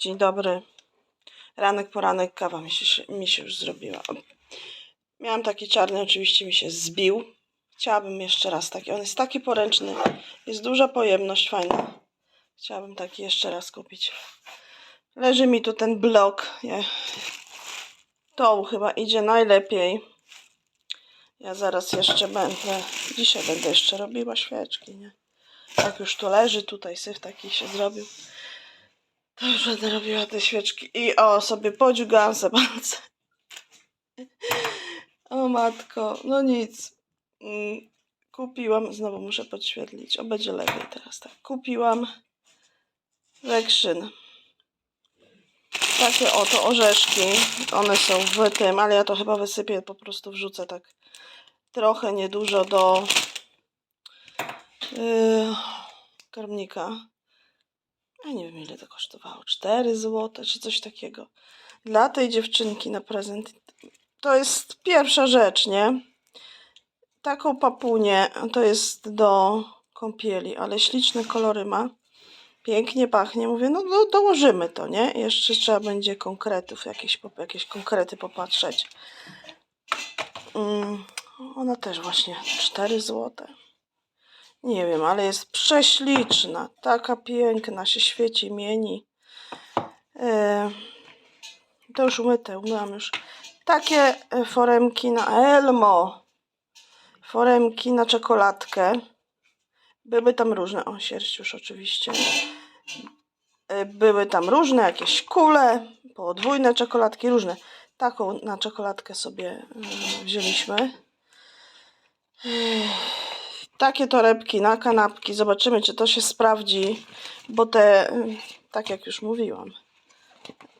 Dzień dobry. Ranek, poranek, kawa mi się, mi się już zrobiła. Miałam taki czarny, oczywiście mi się zbił. Chciałabym jeszcze raz taki. On jest taki poręczny. Jest duża pojemność, fajna. Chciałabym taki jeszcze raz kupić. Leży mi tu ten blok. To chyba idzie najlepiej. Ja zaraz jeszcze będę. Dzisiaj będę jeszcze robiła świeczki, nie? Jak już tu leży, tutaj syf taki się zrobił. To już będę robiła te świeczki. I o, sobie podziugałam se palce. O matko, no nic. Mm, Kupiłam, znowu muszę podświetlić. O, będzie lepiej teraz, tak. Kupiłam Lekrzyn. Takie oto orzeszki. One są w tym, ale ja to chyba wysypię, po prostu wrzucę tak trochę, niedużo do yy, karmnika. Ja nie wiem ile to kosztowało. 4 zł czy coś takiego. Dla tej dziewczynki na prezent. To jest pierwsza rzecz, nie? Taką papunię to jest do kąpieli, ale śliczne kolory ma. Pięknie pachnie. Mówię, no, no dołożymy to, nie? Jeszcze trzeba będzie konkretów, jakieś, jakieś konkrety popatrzeć. Mm, ona też właśnie 4 złote. Nie wiem, ale jest prześliczna. Taka piękna, się świeci, mieni. E, to już umyte, umyłam już. Takie e, foremki na Elmo. Foremki na czekoladkę. Były tam różne. O, sierść już oczywiście. E, Były tam różne, jakieś kule, podwójne czekoladki, różne. Taką na czekoladkę sobie e, wzięliśmy. Takie torebki na kanapki. Zobaczymy, czy to się sprawdzi, bo te, tak jak już mówiłam,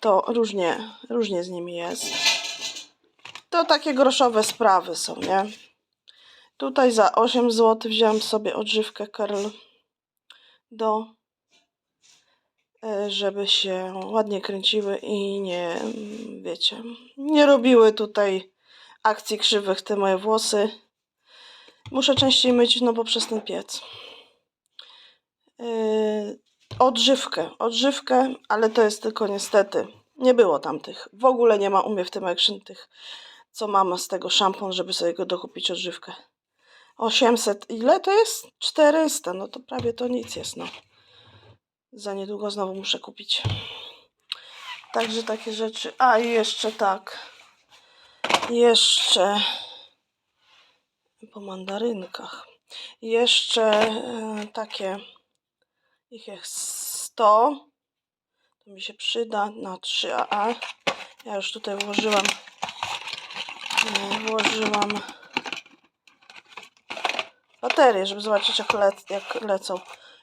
to różnie, różnie z nimi jest. To takie groszowe sprawy są, nie? Tutaj za 8 zł wziąłem sobie odżywkę Karl do, y, żeby się ładnie kręciły i nie, wiecie, nie robiły tutaj akcji krzywych te moje włosy. Muszę częściej myć, no bo przez ten piec. Yy, odżywkę, odżywkę, ale to jest tylko niestety. Nie było tam tych. W ogóle nie ma u mnie w tym action tych, co mam z tego szampon, żeby sobie go dokupić odżywkę. 800, ile to jest? 400, no to prawie to nic jest, no. Za niedługo znowu muszę kupić. Także takie rzeczy. A i jeszcze tak. Jeszcze po mandarynkach. Jeszcze e, takie, ich jest 100. To mi się przyda na 3AA. Ja już tutaj włożyłam, e, włożyłam baterię, żeby zobaczyć jak, le, jak lecą.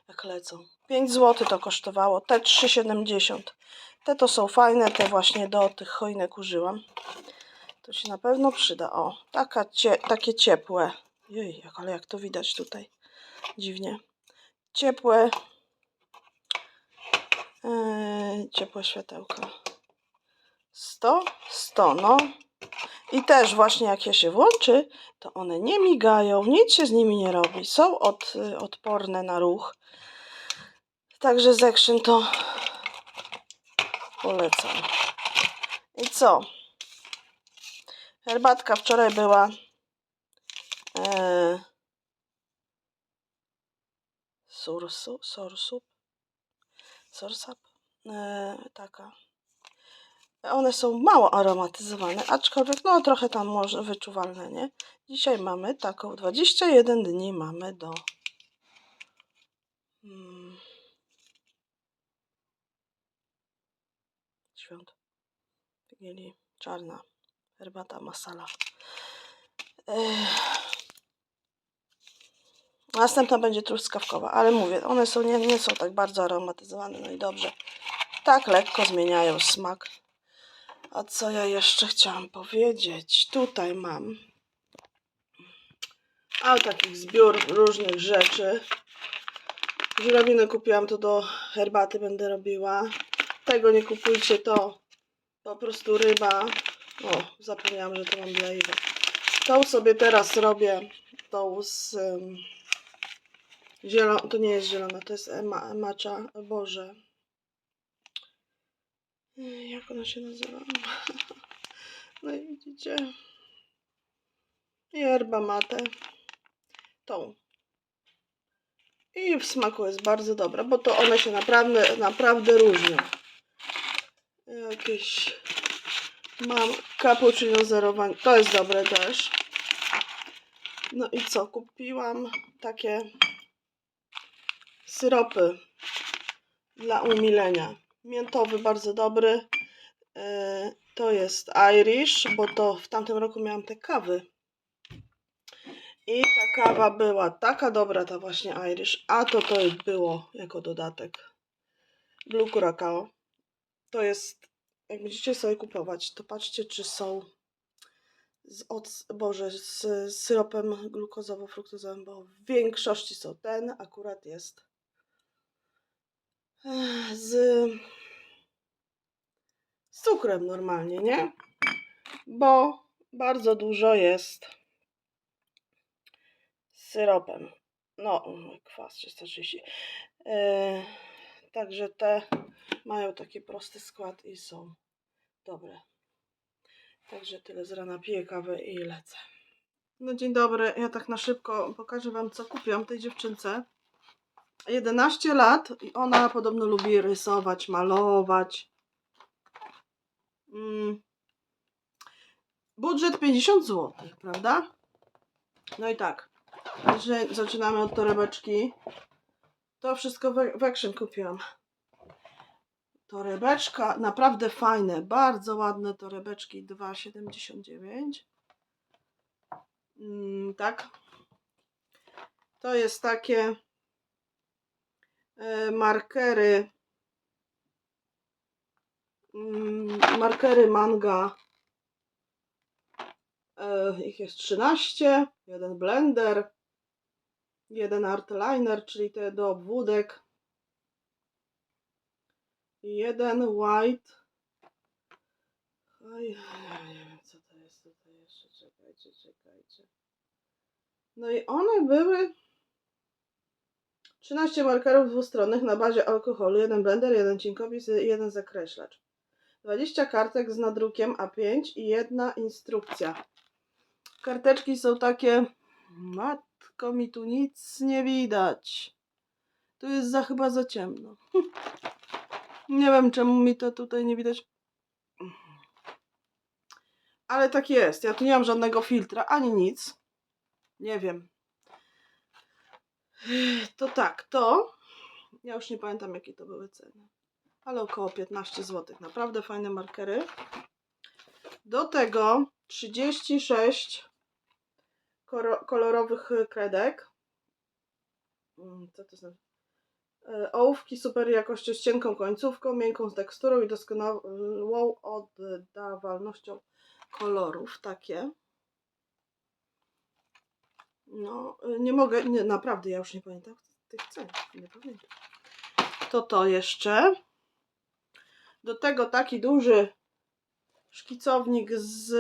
Jak lecą. 5 zł to kosztowało. Te 3,70. Te to są fajne, te właśnie do tych choinek użyłam. To się na pewno przyda. O, taka cie, takie ciepłe. Jej, ale jak to widać tutaj. Dziwnie. Ciepłe. Yy, ciepłe światełka. 100? 100, no. I też właśnie jak je się włączy, to one nie migają, nic się z nimi nie robi. Są od, odporne na ruch. Także z Action to polecam. I co? Herbatka wczoraj była e, sursu, sorsup, sorsap, e, taka. One są mało aromatyzowane, aczkolwiek no trochę tam może wyczuwalne, nie? Dzisiaj mamy taką, 21 dni mamy do mm, świąt. Wigilii, czarna herbata masala. Następna będzie truskawkowa, ale mówię, one są, nie, nie są tak bardzo aromatyzowane, no i dobrze. Tak lekko zmieniają smak. A co ja jeszcze chciałam powiedzieć? Tutaj mam a takich zbiór różnych rzeczy. Żurawiny kupiłam to do herbaty będę robiła. Tego nie kupujcie, to po prostu ryba. O, zapomniałam, że to mam dla Iwy. Tą sobie teraz robię, tą z um, to nie jest zielona, to jest macza, boże. Jak ona się nazywa? No i widzicie. Yerba mate. Tą. I w smaku jest bardzo dobra, bo to one się naprawdę, naprawdę różnią. Jakieś mam cappuccino zerowanie. To jest dobre też. No i co? Kupiłam takie syropy dla umilenia. Miętowy bardzo dobry. E, To jest Irish, bo to w tamtym roku miałam te kawy. I ta kawa była taka dobra, ta właśnie Irish, a to to było jako dodatek. Blue Curacao. To jest, jak będziecie sobie kupować, to patrzcie, czy są z, oc, Boże, z, z syropem glukozowo-fruktozowym, bo w większości są. Ten akurat jest eh, z, z cukrem normalnie, nie? Bo bardzo dużo jest z syropem. No, kwas 330. E, także te mają taki prosty skład i są dobre. Także tyle z rana piję kawę i lecę. No dzień dobry, ja tak na szybko pokażę Wam co kupiłam tej dziewczynce. 11 lat i ona podobno lubi rysować, malować. Mm. Budżet 50 zł, prawda? No i tak, że zaczynamy od torebeczki. To wszystko w, w Action kupiłam. Torebeczka, naprawdę fajne, bardzo ładne torebeczki, 2,79. Mm, tak. To jest takie e, markery, mm, markery manga. E, ich jest 13, jeden blender, jeden art liner, czyli te do obwódek. Jeden white. Oj, ja nie wiem co to jest tutaj jeszcze. Czekajcie, czekajcie. No i one były 13 markerów dwustronnych na bazie alkoholu, jeden blender, jeden cinkopis, jeden zakreślacz. 20 kartek z nadrukiem A5 i jedna instrukcja. Karteczki są takie. Matko, mi tu nic nie widać. Tu jest za chyba za ciemno. Nie wiem, czemu mi to tutaj nie widać. Ale tak jest. Ja tu nie mam żadnego filtra, ani nic. Nie wiem. To tak, to. Ja już nie pamiętam, jakie to były ceny. Ale około 15 zł. Naprawdę fajne markery. Do tego 36 koro- kolorowych kredek. Mm, Co to znaczy? E, Ołówki super jakością z cienką końcówką, miękką teksturą i doskonałą oddawalnością kolorów. Takie. No, y, nie mogę, nie, naprawdę, ja już nie pamiętam tych cen. Nie pamiętam. To to jeszcze. Do tego taki duży szkicownik z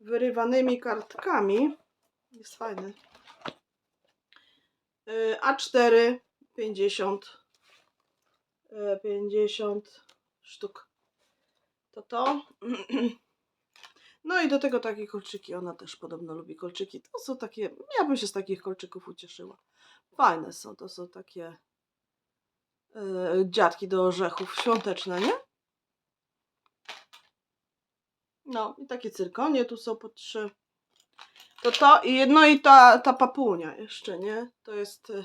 wyrywanymi kartkami. Jest fajny. Y, A4 50 y, 50 sztuk. To to. No i do tego takie kolczyki. Ona też podobno lubi kolczyki. To są takie. Ja bym się z takich kolczyków ucieszyła. Fajne są. To są takie y, dziadki do orzechów świąteczne, nie? No i takie cyrkonie tu są po trzy. To to i no i ta, ta papunia jeszcze, nie? To jest y,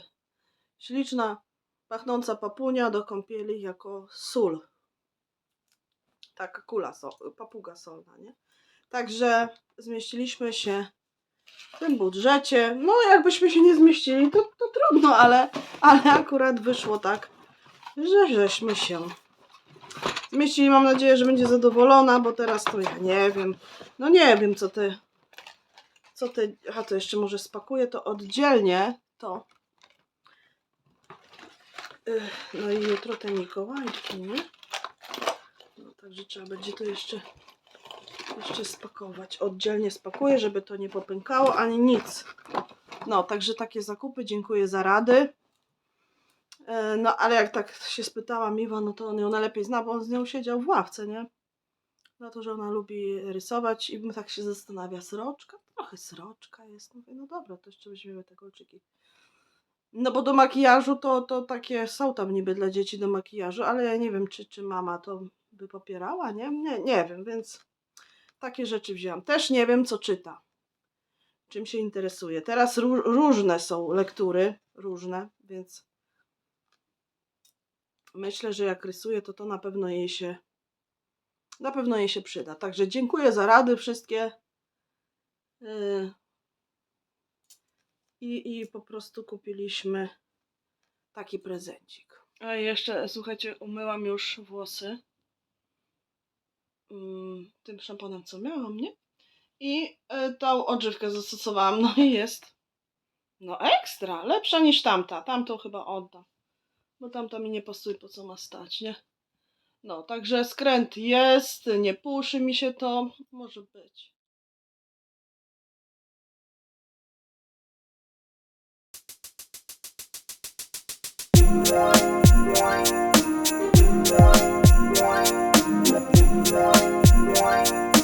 śliczna, pachnąca papunia do kąpieli jako sól. Taka kula, so, papuga solna, nie? Także zmieściliśmy się w tym budżecie. No jakbyśmy się nie zmieścili, to, to trudno, ale, ale akurat wyszło tak, że żeśmy się zmieścili. Mam nadzieję, że będzie zadowolona, bo teraz to ja nie wiem. No nie wiem, co ty co ty, a to jeszcze może spakuję to oddzielnie, to no i jutro te Mikołajki, nie? No także trzeba będzie to jeszcze jeszcze spakować. Oddzielnie spakuję, żeby to nie popękało, ani nic. No, także takie zakupy. Dziękuję za rady. E, No, ale jak tak się spytała Miwa, no to on ją najlepiej zna, bo on z nią siedział w ławce, nie? Na to, że ona lubi rysować i tak się zastanawia, sroczka? Trochę sroczka jest. Mówię, no dobra, to jeszcze weźmiemy te kolczyki. No bo do makijażu to, to takie są tam niby dla dzieci do makijażu, ale ja nie wiem, czy, czy mama to by popierała, nie? Nie, nie wiem, więc takie rzeczy wzięłam. Też nie wiem, co czyta. Czym się interesuje. Teraz ró- różne są lektury, różne, więc myślę, że jak rysuje, to to na pewno jej się na pewno jej się przyda. Także dziękuję za rady wszystkie. Yy. I, I po prostu kupiliśmy taki prezencik. A jeszcze, słuchajcie, umyłam już włosy mm, tym szamponem, co miałam, nie? I y, tą odżywkę zastosowałam, no i jest no ekstra, lepsza niż tamta. Tamtą chyba oddam, bo tamta mi nie pasuje, po co ma stać, nie? No, także skręt jest, nie puszy mi się to, może być. Thank